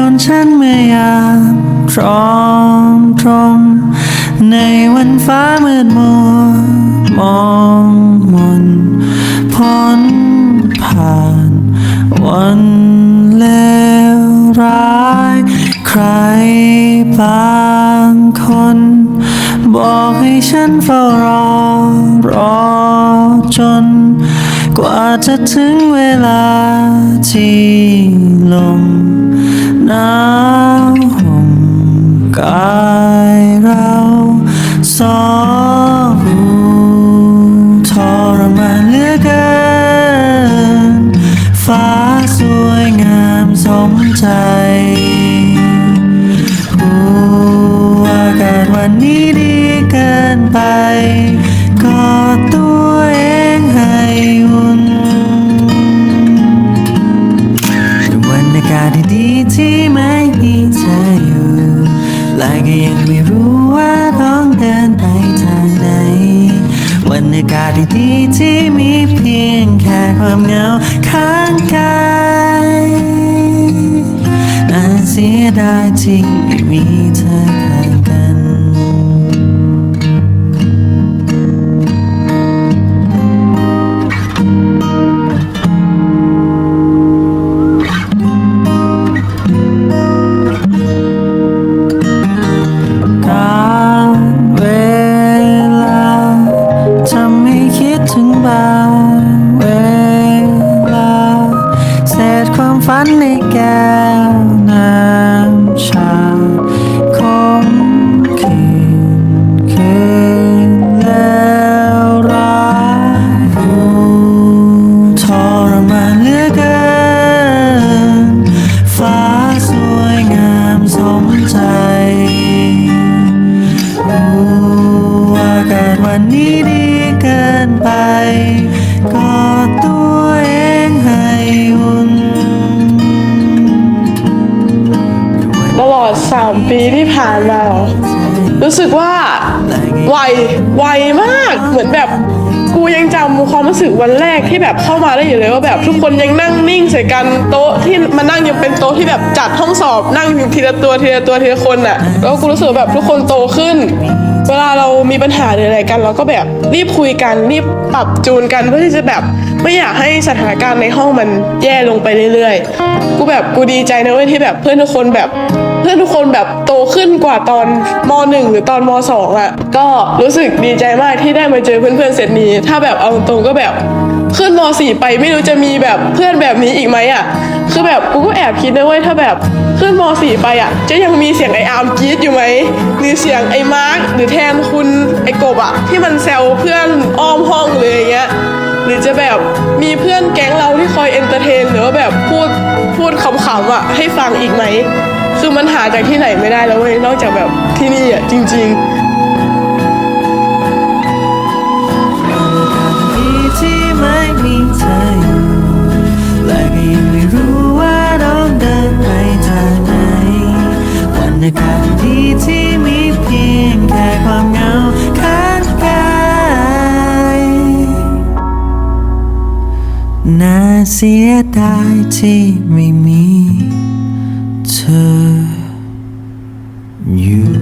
อบโยนฉันเมื่อยามร้องตรง ในวันฟ้ามืดมัวมองมนพ้นผ่านวันเลวร้าย ใครบางคน บอกให้ฉันเฝ้ารอรอจน กว่าจะถึงเวลาที่ลม หนาวห่มกายเราสองทรมานเหลือเกิน ฟ้าสวยงามสมใจผู้อากาศวันนี้ดีเกินไป ดีๆที่ไม่มีเธออยู่และก็ยังไม่รู้ว่าต้องเดินไปทางไหนบรรยากาศดีๆที่มีเพียงแค่ความเหงาข้างกายน่าเสียดายที่ไม่มีเธอข้างกันการ นในแก้วน้ำชาคงคืนคืนแล้วร้ายผู้ทรมานเหลือเกิน ฟ้าสวยงามสมใจรู้อากาศวันนี้ ลอด3ปีที่ผ่านมา รู้สึกว่าไวไวมากเหมือนแบบกูยังจำความรู้สึกวันแรกที่แบบเข้ามาได้อยู่เลยว่าแบบทุกคนยังนั่งนิ่งใส่กันโต๊ะที่มานั่งยังเป็นโต๊ะที่แบบจัดห้องสอบนั่งทีละตัวทีละตัวทีละคนน่ะแล้วกูรู้สึกแบบทุกคนโตขึ้น เวลาเรามีปัญหาหรืออะไรกัน เราก็แบบรีบคุยกันรีบปรับจูนกันเพื่อที่จะแบบไม่อยากให้สถานการณ์ในห้องมันแย่ลงไปเรื่อยๆ กูแบบกูดีใจนะเว้ยที่แบบเพื่อนทุกคนแบบ เพื่อนทุกคนแบบโตขึ้นกว่าตอนมหนึ่งหรือตอนมสองอะ ก็รู้สึกดีใจมากที่ได้มาเจอเพื่อนๆเซตนี้ ถ้าแบบเอาตรงก็แบบขึ้นมสี่ไปไม่รู้จะมีแบบเพื่อนแบบนี้อีกไหมอะ คือแบบกูก็แอบคิดนะเว้ยถ้าแบบขึ้นมสี่ไปอะ จะยังมีเสียงไออาร์มกรีดอยู่ไหมหรือเสียงไอมาร์คหรือแทนคุณไอกบอะ ที่มันแซวเพื่อนอ้อมห้องเลยอย่างเงี้ยหรือจะแบบมีเพื่อนแก๊งเราที่คอยเอนเตอร์เทน หรือว่าแบบพูดพูดขำๆอะให้ฟังอีกไหม คือมันหาจากที่ไหนไม่ได้แล้วเว้ยนอกจากแบบที่นี่อะจริงดีที่ไม่มีเธออยู่และก็ยังไม่รู้ว่าต้องเดินไปทางไหนวันอากาศดีที่มีเพียงแค่ความเหงาข้างกายน่าเสียดายที่ไม่มี turn you